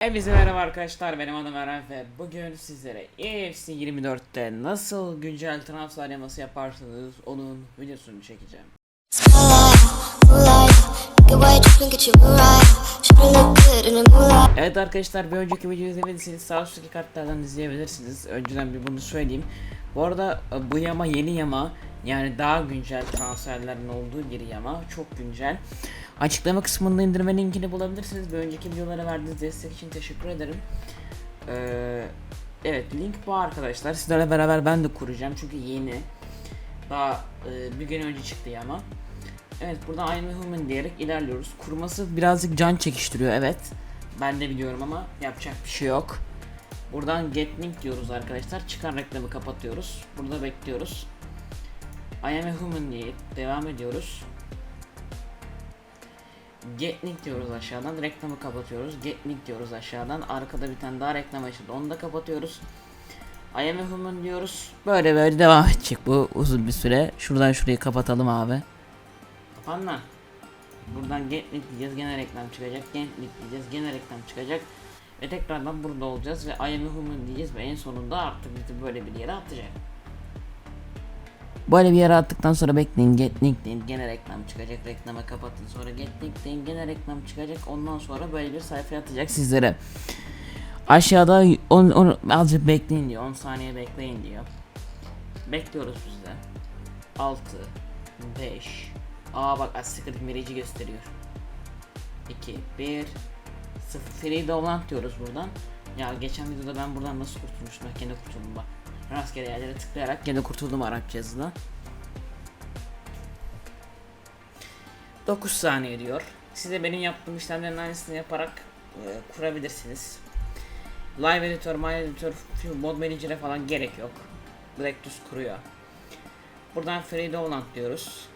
Hepinize merhaba arkadaşlar benim adım Eren ve bugün sizlere EFC 24'te nasıl güncel transfer yaması yaparsınız onun videosunu çekeceğim. Evet arkadaşlar bir önceki videoyu izlemediyseniz sağ üstteki kartlardan izleyebilirsiniz. Önceden bir bunu söyleyeyim. Bu arada e, bu yama yeni yama yani daha güncel transferlerin olduğu bir yama çok güncel. Açıklama kısmında indirme linkini bulabilirsiniz. Bir önceki videolara verdiğiniz destek için teşekkür ederim. Ee, evet link bu arkadaşlar. Sizlerle beraber ben de kuracağım çünkü yeni. Daha e, bir gün önce çıktı yama. Evet burada I'm a human diyerek ilerliyoruz. Kurması birazcık can çekiştiriyor evet. Ben de biliyorum ama yapacak bir şey yok. Buradan get diyoruz arkadaşlar. Çıkan reklamı kapatıyoruz. Burada bekliyoruz. I am a human diye devam ediyoruz. Get diyoruz aşağıdan. Reklamı kapatıyoruz. Get diyoruz aşağıdan. Arkada bir tane daha reklam açıldı. Onu da kapatıyoruz. I am a human diyoruz. Böyle böyle devam edecek bu uzun bir süre. Şuradan şurayı kapatalım abi. Kapan lan. Buradan link diyeceğiz. Gene reklam çıkacak. Link diyeceğiz. Gene reklam çıkacak. Ve tekrardan burada olacağız ve I am human diyeceğiz ve en sonunda artık bizi böyle bir yere atacak. Böyle bir yere attıktan sonra bekleyin get link deyin gene reklam çıkacak reklama kapatın sonra get link deyin gene reklam çıkacak ondan sonra böyle bir sayfa atacak sizlere. Aşağıda 10 10 azıcık bekleyin diyor 10 saniye bekleyin diyor. Bekliyoruz biz de. 6 5 Aa bak Ascended Mirage'i gösteriyor. 2 1 0 Free Download diyoruz buradan. Ya geçen videoda ben buradan nasıl kurtulmuştum? Bak gene kurtuldum bak. Rastgele yerlere tıklayarak gene kurtuldum Arapça yazıdan. 9 saniye diyor. Siz de benim yaptığım işlemlerin aynısını yaparak e, kurabilirsiniz. Live Editor, My Editor, Mod Manager'e falan gerek yok. Düz kuruyor. Buradan Free Download diyoruz.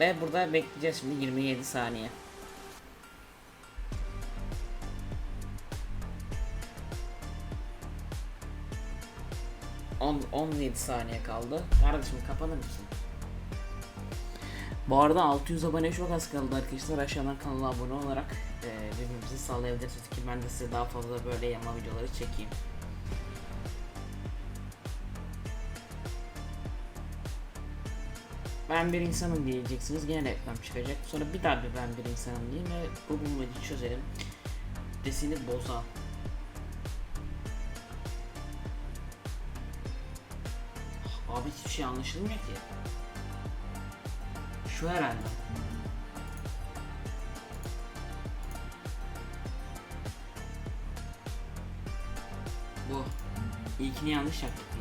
Ve burada bekleyeceğiz şimdi 27 saniye. 10 17 saniye kaldı. Kardeşim kapanır mısın? Bu arada 600 abone çok az kaldı arkadaşlar. Aşağıdan kanala abone olarak e, birbirimizi sağlayabilirsiniz ki ben de size daha fazla böyle yama videoları çekeyim. Ben bir insanım diyeceksiniz gene reklam çıkacak. Sonra bir daha bir ben bir insanım diyeyim ve bu bulmacayı çözelim. Desini boza. Abi hiçbir şey anlaşılmıyor ki. Şu herhalde. Bu. İlkini yanlış yaptık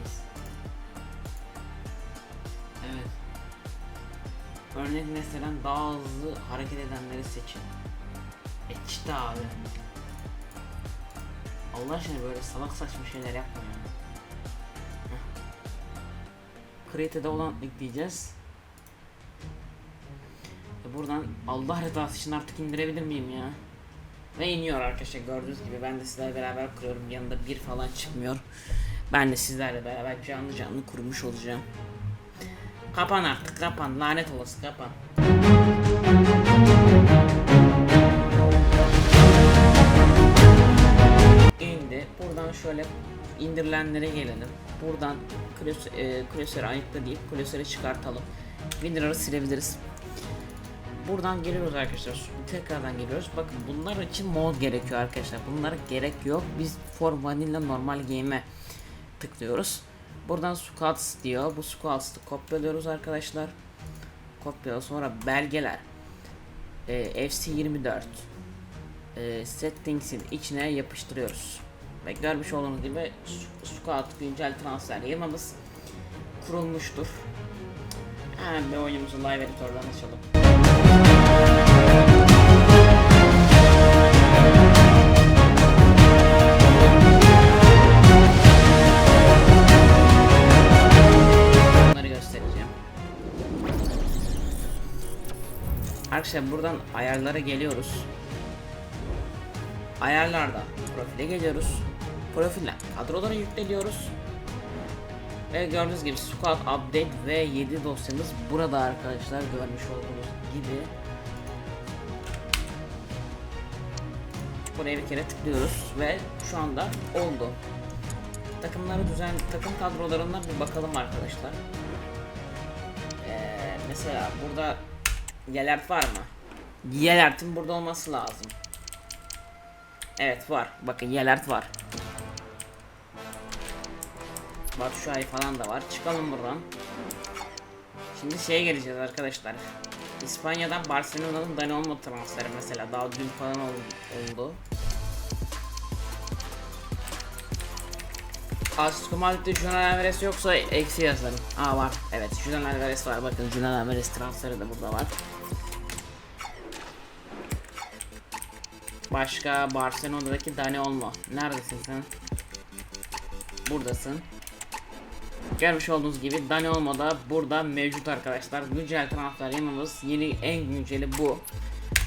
Örnek mesela daha hızlı hareket edenleri seçin. E işte abi. Allah aşkına böyle salak saçma şeyler yapma ya. Create'de olan ekleyeceğiz. Ve buradan Allah rızası için artık indirebilir miyim ya? Ve iniyor arkadaşlar gördüğünüz gibi ben de sizlerle beraber kuruyorum yanında bir falan çıkmıyor. Ben de sizlerle beraber canlı canlı kurmuş olacağım. Kapan artık kapan lanet olası kapan. İndi. Buradan şöyle indirilenlere gelelim. Buradan klasör, e, klasörü deyip klasörü çıkartalım. Winrar'ı silebiliriz. Buradan geliyoruz arkadaşlar. Tekrardan geliyoruz. Bakın bunlar için mod gerekiyor arkadaşlar. Bunlara gerek yok. Biz for vanilla normal game'e tıklıyoruz. Buradan squads diyor. Bu squads'ı kopyalıyoruz arkadaşlar. Kopyala sonra belgeler. E, FC24 e, settings'in içine yapıştırıyoruz. Ve görmüş olduğunuz gibi Squad güncel transfer yılmamız kurulmuştur. Hemen bir oyunumuzu live editörden açalım. Arkadaşlar buradan ayarlara geliyoruz. Ayarlarda profile geliyoruz. Profille kadrolara yükleniyoruz. Ve gördüğünüz gibi Squad Update ve 7 dosyamız burada arkadaşlar görmüş olduğunuz gibi. Buraya bir kere tıklıyoruz ve şu anda oldu. Takımları düzen, takım kadrolarına bir bakalım arkadaşlar. Ee, mesela burada Yelert var mı? Yelert'in burada olması lazım. Evet var. Bakın Yelert var. Batu Şuay falan da var. Çıkalım buradan. Şimdi şeye geleceğiz arkadaşlar. İspanya'dan Barcelona'nın Dani Olmo transferi mesela daha dün falan ol- oldu. Atletico Madrid'de Julian Alvarez yoksa eksi yazarım. Aa var. Evet Julian Alvarez var. Bakın Julian Alvarez transferi de burada var. Başka Barcelona'daki Dani Olmo. Neredesin sen? Buradasın. Görmüş olduğunuz gibi Dani Olmo da burada mevcut arkadaşlar. Güncel transfer yanımız yeni en günceli bu.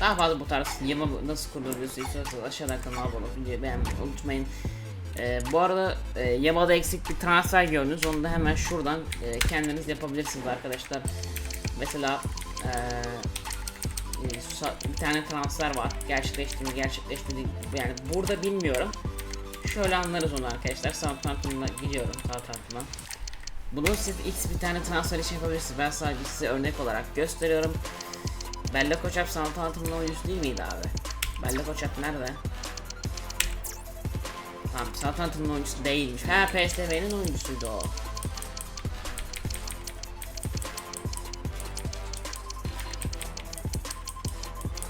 Daha fazla bu tarz yama nasıl kurulur istiyorsanız aşağıdan kanala abone olup videoyu beğenmeyi unutmayın. Ee, bu arada e, Yamada eksik bir transfer gördünüz. Onu da hemen şuradan e, kendiniz yapabilirsiniz arkadaşlar. Mesela e, bir tane transfer var. Gerçekleşti mi gerçekleşmedi yani burada bilmiyorum. Şöyle anlarız onu arkadaşlar. Southampton'a gidiyorum Southampton'a. Bunu siz X bir tane transfer için yapabilirsiniz. Ben sadece size örnek olarak gösteriyorum. Bella Koçap Southampton'ın oyuncusu değil miydi abi? Bella Koçap nerede? Tamam Southampton'ın oyuncusu değilmiş. Ha PSV'nin oyuncusuydu o.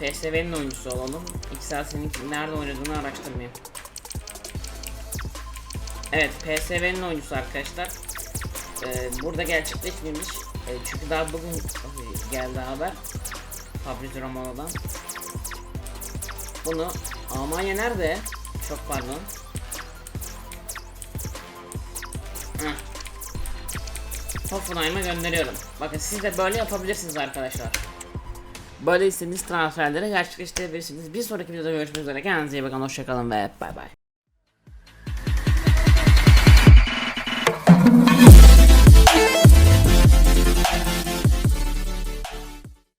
PSV'nin oyuncusu olalım. XL senin nerede oynadığını araştırmayayım. Evet PSV'nin oyuncusu arkadaşlar. Ee, burada gerçekleşmemiş. Ee, çünkü daha bugün geldi haber. Fabrizio Romano'dan. Bunu Almanya nerede? Çok pardon. Heh. Hoffenheim'a gönderiyorum. Bakın siz de böyle yapabilirsiniz arkadaşlar. Böyle istediğiniz transferleri gerçekleştirebilirsiniz. Bir sonraki videoda görüşmek üzere. Kendinize iyi bakın. Hoşçakalın ve bay bay.